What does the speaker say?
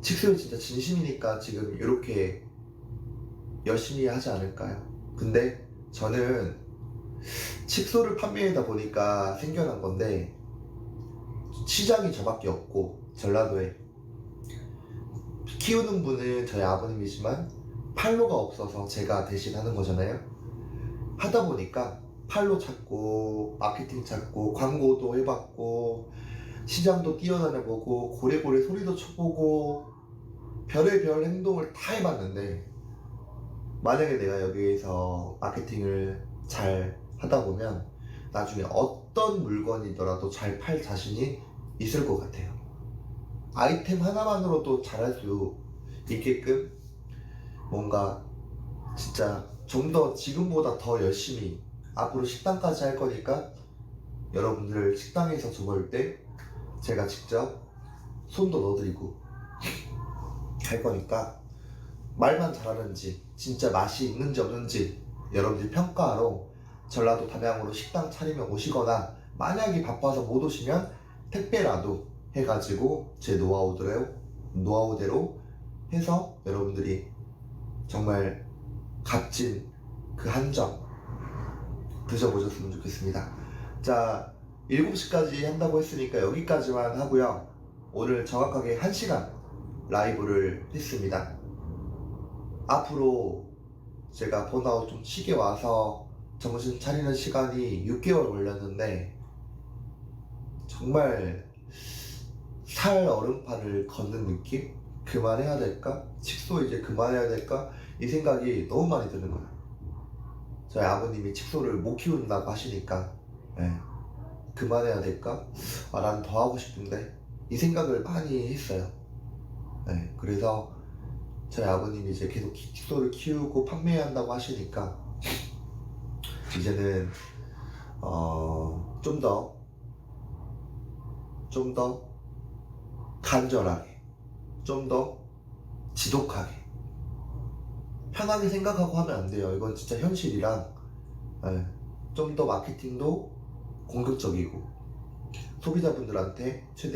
칙스는 진짜 진심이니까 지금 이렇게 열심히 하지 않을까요? 근데 저는 칙소를 판매하다 보니까 생겨난 건데 시장이 저밖에 없고 전라도에 키우는 분은 저희 아버님이지만 팔로가 없어서 제가 대신 하는 거잖아요. 하다 보니까 팔로 찾고 마케팅 찾고 광고도 해봤고 시장도 뛰어다녀보고 고래고래 소리도 쳐보고 별의별 행동을 다 해봤는데 만약에 내가 여기에서 마케팅을 잘 하다 보면 나중에 어떤 물건이더라도 잘 팔 자신이 있을 것 같아요. 아이템 하나만으로도 잘할 수 있게끔 뭔가 진짜 좀 더 지금보다 더 열심히 앞으로 식당까지 할 거니까 여러분들 식당에서 주볼 때 제가 직접 손도 넣어드리고 할 거니까 말만 잘하는지 진짜 맛이 있는지 없는지 여러분들이 평가하러 전라도 담양으로 식당 차리면 오시거나 만약에 바빠서 못 오시면 택배라도 해가지고 제 노하우대로 노하우대로 해서 여러분들이 정말 값진 그 한 점 드셔보셨으면 좋겠습니다. 자, 7시까지 한다고 했으니까 여기까지만 하고요. 오늘 정확하게 1시간 라이브를 했습니다. 앞으로 제가 번아웃 좀 쉬게 와서 정신 차리는 시간이 6개월 걸렸는데 정말 살 얼음판을 걷는 느낌? 그만해야 될까? 칙소 이제 그만해야 될까? 이 생각이 너무 많이 드는 거예요. 저희 아버님이 칙소를 못 키운다고 하시니까 예, 그만해야 될까? 아, 난 더 하고 싶은데 이 생각을 많이 했어요. 예, 그래서 저희 아버님이 이제 계속 키- 킥소를 키우고 판매한다고 하시니까 이제는 어, 좀 더 좀 더 간절하게 좀 더 지독하게 편하게 생각하고 하면 안 돼요. 이건 진짜 현실이랑 좀더 마케팅도 공격적이고. 소비자분들한테 최대